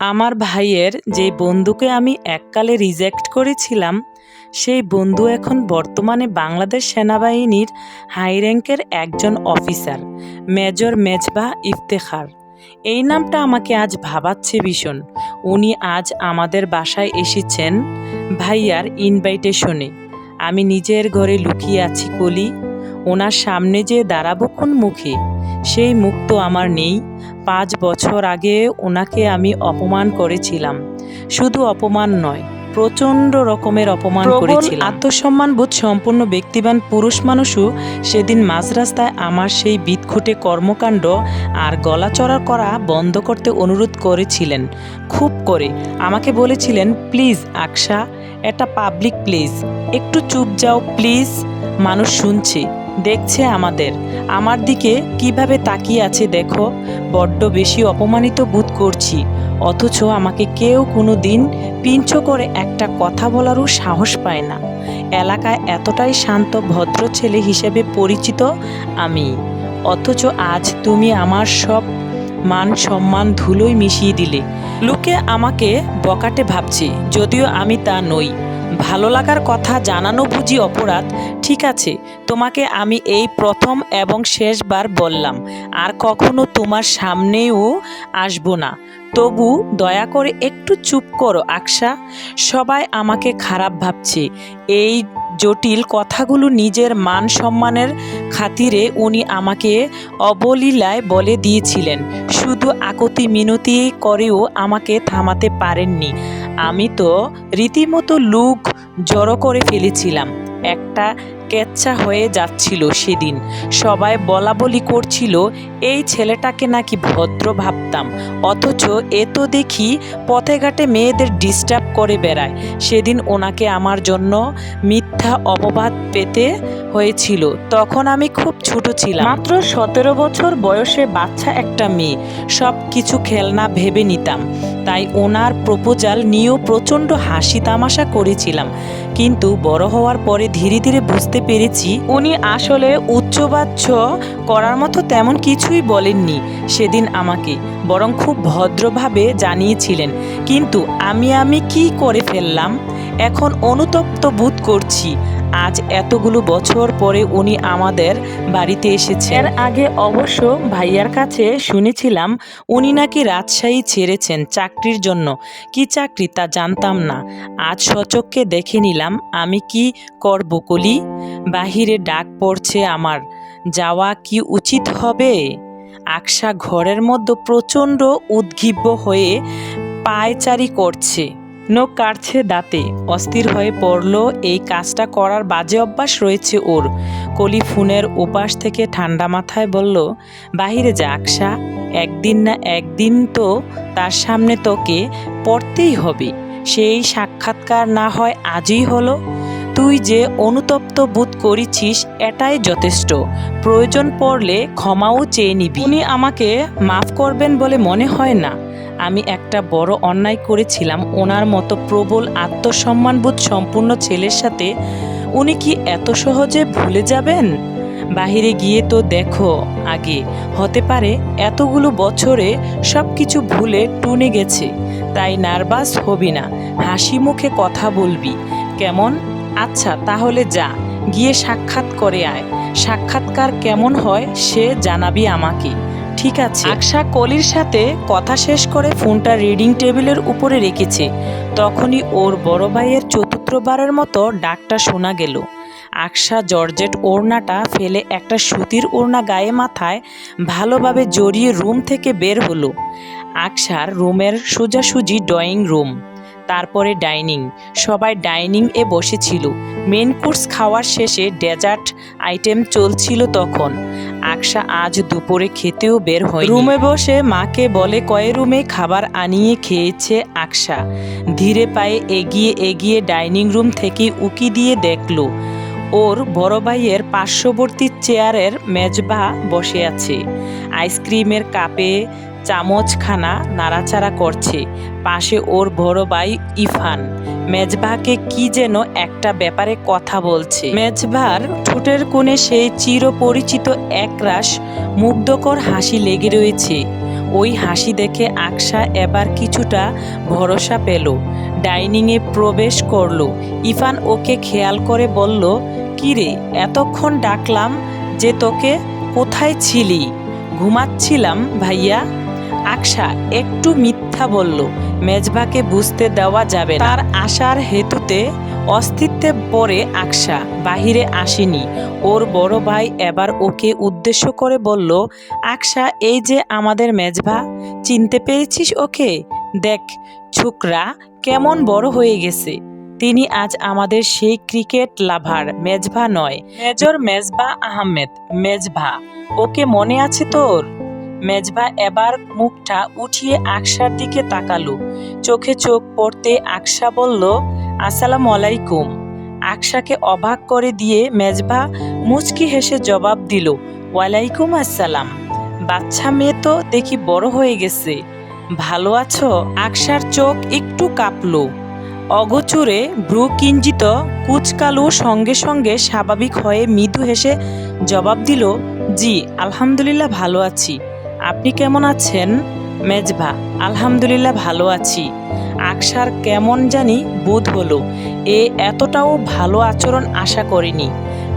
আমার ভাইয়ের যে বন্ধুকে আমি এককালে রিজেক্ট করেছিলাম, সেই বন্ধু এখন বর্তমানে বাংলাদেশ সেনাবাহিনীর হাই র্যাঙ্কের একজন অফিসার মেজর মেজবাহ ইফতেখার। এই নামটা আমাকে আজ ভাবাচ্ছে ভীষণ। উনি আজ আমাদের বাসায় এসেছেন ভাইয়ার ইনভাইটেশনে আমি নিজের ঘরে লুকিয়ে আছি কলি। ওনার সামনে যে দাঁড়াবো কোন মুখে? সেই মুখ তো আমার নেই। পাঁচ বছর আগে ওনাকে আমি অপমান করেছিলাম। শুধু অপমান নয় প্রচণ্ড রকমের অপমান করেছিলাম। আত্মসম্মান বোধ সম্পূর্ণ ব্যক্তিবান পুরুষ মানুষও সেদিন মাঝ রাস্তায় আমার সেই বিদঘুটে কর্মকাণ্ড আর গলাচড়া করা বন্ধ করতে অনুরোধ করেছিলেন। খুব করে আমাকে বলেছিলেন প্লিজ আকশা এটা পাবলিক প্লেস। একটু চুপ যাও প্লিজ। মানুষ শুনছে দেখছে আমাদের। আমার দিকে কীভাবে তাকিয়ে আছে দেখো বড্ড বেশি অপমানিত বোধ করছি। অথচ আমাকে কেউ কোনো দিন পিঞ্চ করে একটা কথা বলারও সাহস পায় না। এলাকায় এতটাই শান্ত, ভদ্র ছেলে হিসেবে পরিচিত আমি। অথচ আজ তুমি আমার সব মান সম্মান ধুলোই মিশিয়ে দিলে। লোকে আমাকে বকাটে ভাবছে, যদিও আমি তা নই। ভালো লাগার কথা জানানো বুঝি অপরাধ? ঠিক আছে, তোমাকে আমি এই প্রথম এবং শেষবার বললাম, আর কখনো তোমার সামনেও আসব না। তবু দয়া করে একটু চুপ করো আকশা সবাই আমাকে খারাপ ভাবছে। এই জটিল কথাগুলো নিজের মান সম্মানের খাতিরে উনি আমাকে অবলীলায় বলে দিয়েছিলেন। শুধু আকতি মিনতি করেও আমাকে থামাতে পারেননি। আমি তো রীতিমতো লুক জড়ো করে ফেলেছিলাম। একটা কেচ্ছা হয়ে যাচ্ছিল সেদিন। সবাই বলা বলি করছিল, এই ছেলেটাকে নাকি ভদ্র ভাবতাম। অথচ এ তো দেখি পথে ঘাটে মেয়েদের ডিস্টার্ব করে বেড়ায়। সেদিন ওনাকে আমার জন্য মিথ্যা অপবাদ পেতে হয়েছিল। তখন আমি খুব ছোট ছিলাম। মাত্র সতেরো বছর বয়সে বাচ্চা একটা মেয়ে। সব কিছু খেলনা ভেবে নিতাম। তাই ওনার প্রপোজাল নিয়েও প্রচণ্ড হাসি তামাশা করেছিলাম। কিন্তু বড় হওয়ার পরে ধীরে ধীরে বুঝতে পেরেছি উনি আসলে উচ্চবাচ্য করার মতো তেমন কিছুই বলেননি সেদিন আমাকে, বরং খুব ভদ্রভাবে জানিয়েছিলেন, কিন্তু আমি আমি কি করে ফেললাম? এখন অনুতপ্ত বোধ করছি। আজ এতগুলো বছর পরে উনি আমাদের বাড়িতে এসেছেন। এর আগে অবশ্য ভাইয়ার কাছে শুনেছিলাম, উনি নাকি রাজশাহী ছেড়েছেন চাকরির জন্য। কি চাকরি তা জানতাম না। আজ সচককে দেখে নিলাম, আমি কি করব কলি? বাহিরে ডাক পড়ছে আমার, যাওয়া কি উচিত হবে? আকশা ঘরের মধ্যে প্রচণ্ড উদ্ঘিব্য হয়ে পায়চারি করছে। নখ কাটছে দাঁতে। অস্থির হয়ে পড়ল এই কাজটা করার বাজে অভ্যাস রয়েছে ওর। কলি ফোনের ওপাশ থেকে ঠান্ডা মাথায় বলল, বাহিরে যা আকশা একদিন না একদিন তো তার সামনে তোকে পড়তেই হবে। সেই সাক্ষাৎকার না হয় আজই হলো। তুই যে অনুতপ্ত বোধ করেছিস, এটাই যথেষ্ট। প্রয়োজন পড়লে ক্ষমাও চেয়ে নিবি। উনি আমাকে মাফ করবেন বলে মনে হয় না। আমি একটা বড় অন্যায় করেছিলাম, ওনার মতো প্রবল আত্মসম্মানবোধ সম্পূর্ণ ছেলের সাথে। উনি কি এত সহজে ভুলে যাবেন? বাহিরে গিয়ে তো দেখো আগে, হতে পারে এতগুলো বছরে সব কিছু ভুলে টুনে গেছে, তাই নার্ভাস হবি না, হাসি মুখে কথা বলবি। কেমন? আচ্ছা তাহলে যা, গিয়ে সাক্ষাৎ করে আয়। সাক্ষাৎকার কেমন হয় সে জানাবি আমাকে। ঠিক আছে। আকশা কলির সাথে কথা শেষ করে ফোনটা রিডিং টেবিলের উপরে রেখেছে। তখনই ওর বড় ভাইয়ের চতুর্থবারের মতো ডাকটা শোনা গেল। আকশা জর্জেট ওড়নাটা ফেলে একটা সুতির ওড়না গায়ে মাথায় ভালোভাবে জড়িয়ে রুম থেকে বের হলো। আকশার রুমের সোজাসুজি ড্রয়িং রুম। তারপরে ডাইনিং। সবাই ডাইনিং এ বসেছিল। মেন কোর্স খাওয়ার শেষে ডেজার্ট আইটেম চলছিল তখন। আকশা আজ দুপুরে খেতেও বের হয় রুমে বসে মাকে বলে কয়ে রুমে খাবার আনিয়ে খেয়েছে আকশা ধীরে পায়ে এগিয়ে এগিয়ে ডাইনিং রুম থেকে উকি দিয়ে দেখল, ওর বড় ভাইয়ের পার্শ্ববর্তী চেয়ারের মেজবা বসে আছে। আইসক্রিমের কাপে চামচখানা নাড়াচাড়া করছে। পাশে ওর বড় ভাই ইফান মেজবাকে কি যেন একটা ব্যাপারে কথা বলছে। মেজবার ঠোঁটের কোণে সেই চিরপরিচিত একরাশ, মুগ্ধকর হাসি লেগে রয়েছে। ওই হাসি দেখে আকশা এবার কিছুটা ভরসা পেল। ডাইনিংয়ে প্রবেশ করল। ইফান ওকে খেয়াল করে বলল, কিরে, এতক্ষণ ডাকলাম যে তোকে কোথায় ছিলি? ঘুমাচ্ছিলাম ভাইয়া? আকশা একটু মিথ্যা বলল, মেজবাকে বুঝতে দেওয়া যাবে তার আসার হেতুতে অস্তিত্বে পরে আকশা বাহিরে আসেনি। ওর বড় ভাই এবার ওকে উদ্দেশ্য করে বলল আকশা এই যে আমাদের মেজভা চিনতে পেরেছিস ওকে? দেখ, ছোকরা কেমন বড় হয়ে গেছে। তিনি আজ আমাদের সেই ক্রিকেট লাভার মেজভা নয়। মেজর মেজবা আহমেদ মেজভা ওকে মনে আছে তোর? মেজবা এবার মুখটা উঠিয়ে আকশার দিকে তাকালো। চোখে চোখ পড়তে আকশা বলল, আসসালাম আলাইকুম। আকশাকে অবাক করে দিয়ে মেজবা মুচকি হেসে জবাব দিল, ওয়ালাইকুম আসসালাম। বাচ্চা মেয়ে তো দেখি বড় হয়ে গেছে। ভালো আছো? আকশার চোখ একটু কাঁপলো। অগোচরে ব্রু কিঞ্চিত কুচকালো সঙ্গে সঙ্গে স্বাভাবিক হয়ে মৃদু হেসে জবাব দিল, জি, আলহামদুলিল্লাহ ভালো আছি। আপনি কেমন আছেন? মেজভা আলহামদুলিল্লাহ ভালো আছি। আকসার কেমন জানি বোধ হলো, এ এতটাও ভালো আচরণ আশা করিনি।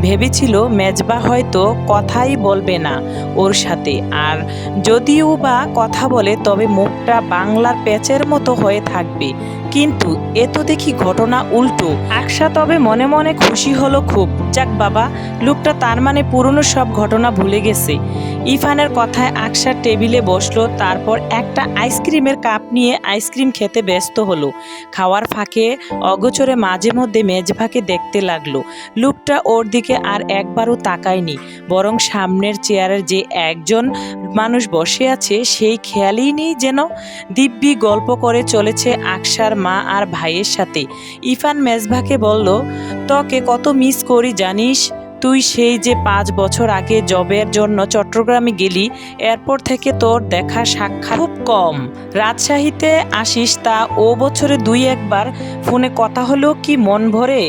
ভেবেছিল মেজবা হয়তো কথাই বলবে না ওর সাথে, আর যদিও বা কথা বলে তবে মুখটা বাংলার প্যাচের মতো হয়ে থাকবে কিন্তু এ তো দেখি ঘটনা উল্টো। আকশা তবে মনে মনে খুশি হলো খুব। যাক বাবা, লোকটা তার মানে পুরনো সব ঘটনা ভুলে গেছে। ইফানের কথায় আকশা টেবিলে বসল, তারপর একটা আইসক্রিমের কাপ নিয়ে আইসক্রিম খেতে ব্যস্ত হলো। খাওয়ার ফাঁকে, অগোচরে মাঝে মধ্যে মেজভাকে দেখতে লাগল। লোকটা ওর দিকে আর একবারও তাকায়নি, বরং সামনের চেয়ারের যে একজন মানুষ বসে আছে, সেই খেয়ালই নেই যেন। দিব্যি গল্প করে চলেছে আকশার মা আর ভাইয়ের সাথে। ইফান মেজভাকে বলল তোকে কত মিস করি জানিস? তুই সেই যে পাঁচ বছর আগে জবের জন্য চট্টগ্রামে গেলি, এরপর থেকে তোর দেখা সাক্ষাৎ খুব কম। রাজশাহীতে আসিস তা ও বছরে দুই একবার ফোনে কথা হলেও কি মন ভরে?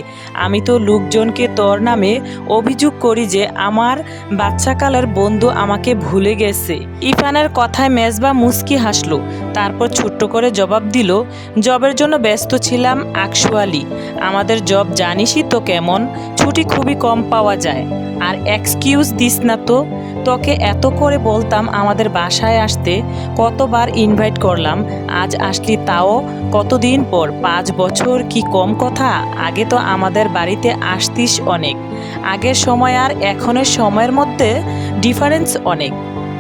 আমি তো লোকজনকে তোর নামে অভিযোগ করি যে আমার বাচ্চাকালের বন্ধু আমাকে ভুলে গেছে। ইফানের কথায় মেজবা মুস্কি হাসলো, তারপর ছোট্ট করে জবাব দিল, জবের জন্য ব্যস্ত ছিলাম আকশুয়ালি আমাদের জব জানিসই তো কেমন, ছুটি খুবই কম পাওয়া যায়। আর এক্সকিউজ দিস না তো, তোকে এত করে বলতাম আমাদের বাসায় আসতে, কতবার ইনভাইট করলাম, আজ আসলি তাও কতদিন পর, পাঁচ বছর কি কম কথা? আগে তো আমাদের বাড়িতে আসতিস অনেক। আগের সময় আর এখনের সময়ের মধ্যে ডিফারেন্স অনেক।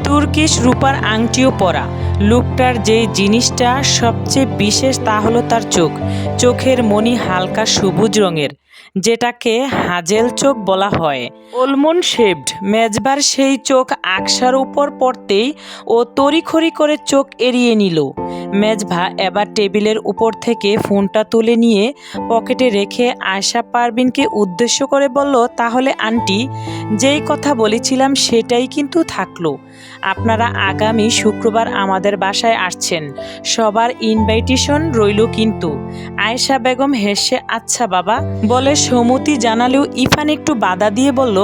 তুর্কিশ রূপার আংটিও পরা। লোকটার যে জিনিসটা সবচেয়ে বিশেষ তা হলো তার চোখ। চোখের মণি হালকা সবুজ রঙের। যেটাকে হাজেল চোখ বলা হয়। ওলমন শেপড মেজবার সেই চোখ আকশার উপর পড়তেই ও তড়িখড়ি করে চোখ এড়িয়ে নিল। মেজভা এবার টেবিলের উপর থেকে ফোনটা তুলে নিয়ে পকেটে রেখে আয়শা পারবিনকে উদ্দেশ্য করে বলল, তাহলে আন্টি, যেই কথা বলেছিলাম সেটাই কিন্তু থাকল। আপনারা আগামী শুক্রবার আমাদের বাসায় আসছেন। সবার ইনভাইটেশন রইল কিন্তু আয়েশা বেগম হেসে আচ্ছা বাবা বলে সমতি জানালেও ইফান একটু বাধা দিয়ে বলল,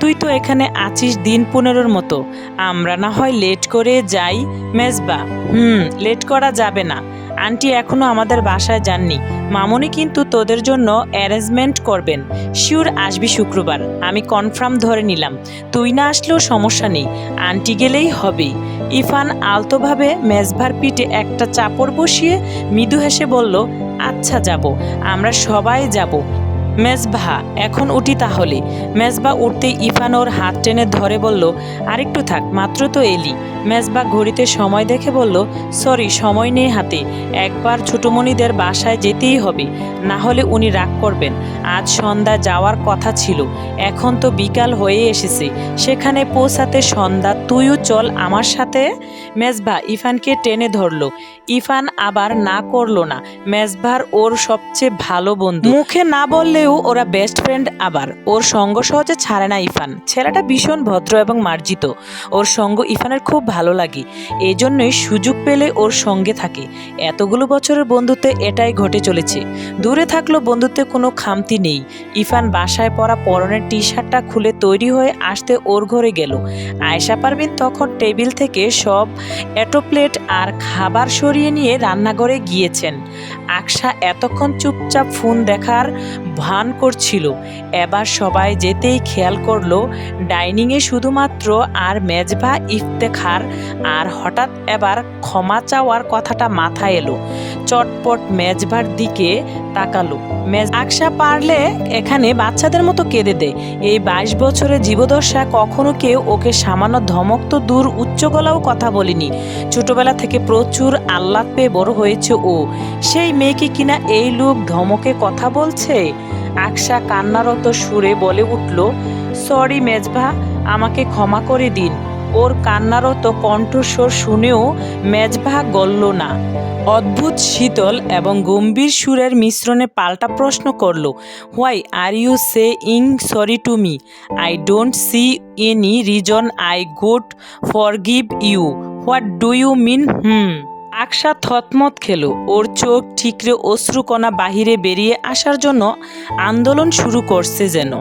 তুই তো এখানে আছিস দিন পনেরোর মতো। আমরা না হয় লেট করে যাই মেজবা হুম, লেট করা যাবে না। আন্টি এখনও আমাদের বাসায় যাননি। মামনি কিন্তু তোদের জন্য অ্যারেঞ্জমেন্ট করবেন। শিওর আসবি শুক্রবার। আমি কনফার্ম ধরে নিলাম। তুই না আসলেও সমস্যা নেই। আন্টি গেলেই হবে। ইফান আলতোভাবে মেজভার পিঠে একটা চাপড় বসিয়ে মৃদু হেসে বলল আচ্ছা যাব। আমরা সবাই যাব। মেজভা এখন উঠি তাহলে। মেজবা উঠতে ইফান ওর হাত টেনে ধরে বলল, আরেকটু থাক, মাত্র তো এলি। মেজবা ঘড়িতে সময় দেখে বলল, সরি, সময় নেই হাতে। একবার ছোটমণিদের বাসায় যেতেই হবে না হলে উনি রাগ করবেন। আজ সন্ধ্যা যাওয়ার কথা ছিল, এখন তো বিকাল হয়ে এসেছে। সেখানে পৌঁছাতে সন্ধ্যা, তুইও চল আমার সাথে? মেজবা ইফানকে টেনে ধরলো। ইফান আবার না করল না। মেজবার ওর সবচেয়ে ভালো বন্ধু। মুখে না বললে হলেও ওরা বেস্ট ফ্রেন্ড আবার। ওর সঙ্গ সহজে ছাড়ে না ইফান। ছেলেটা ভীষণ ভদ্র এবং মার্জিত। ওর সঙ্গ ইফানের খুব ভালো লাগে। এই জন্যই সুযোগ পেলে ওর সঙ্গে থাকে। এতগুলো বছরের বন্ধুত্বে এটাই ঘটে চলেছে। দূরে থাকলেও বন্ধুত্বে কোনো খামতি নেই। ইফান বাসায় পরা পরনের টি শার্টটা খুলে তৈরি হয়ে আসতে ওর ঘরে গেল। আয়েশা পারবিন তখন টেবিল থেকে সব এটো প্লেট আর খাবার সরিয়ে নিয়ে রান্নাঘরে গিয়েছেন। আকশা এতক্ষণ চুপচাপ ফোন দেখার ভান করছিল। এবার সবাই যেতেই খেয়াল করল, ডাইনিংয়ে শুধুমাত্র আর মেজবা, ইফতেখার আর হঠাৎ এবার ক্ষমা চাওয়ার কথাটা মাথায় এলো। চটপট মেজবার দিকে তাকালো। আকশা পারলে এখানে বাচ্চাদের মতো কেঁদে দেয় এই বাইশ বছরের জীবদশা কখনো কেউ ওকে সামান্য ধমক তো দূর উচ্চ গলাও কথা বলিনি। ছোটবেলা থেকে প্রচুর আহ্লাদ পেয়ে বড় হয়েছে ও। সেই মেয়েকে কিনা এই লোক ধমকে কথা বলছে? আকশা কান্নারত সুরে বলে উঠল, সরি মেজভা, আমাকে ক্ষমা করে দিন। ওর কান্নারত কণ্ঠস্বর শুনেও মেজভা গলল না। অদ্ভুত, শীতল এবং গম্ভীর সুরের মিশ্রণে পাল্টা প্রশ্ন করল, why are you saying sorry to me? I don't see any reason I good for give you. What do you mean? Hmm. Aksha থতমত খেলো। ওর চোখ ঠিকরে অশ্রুকণা বাহিরে বেরিয়ে আসার জন্য আন্দোলন শুরু করছে যেন।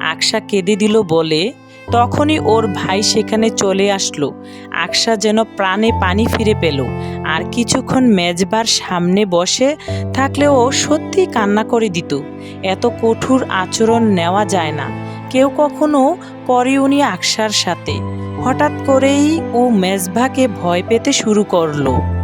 আকশা কেঁদে দিল, বলে, তখনই ওর ভাই সেখানে চলে আসলো। আকশা যেন প্রাণে পানি ফিরে পেল। আর কিছুক্ষণ মেজবার সামনে বসে থাকলেও সত্যি কান্না করে দিত। এত কঠোর আচরণ নেওয়া যায় না। কেউ কখনো করে উনি আকশার সাথে। হঠাৎ করেই ও মেজভাকে ভয় পেতে শুরু করল।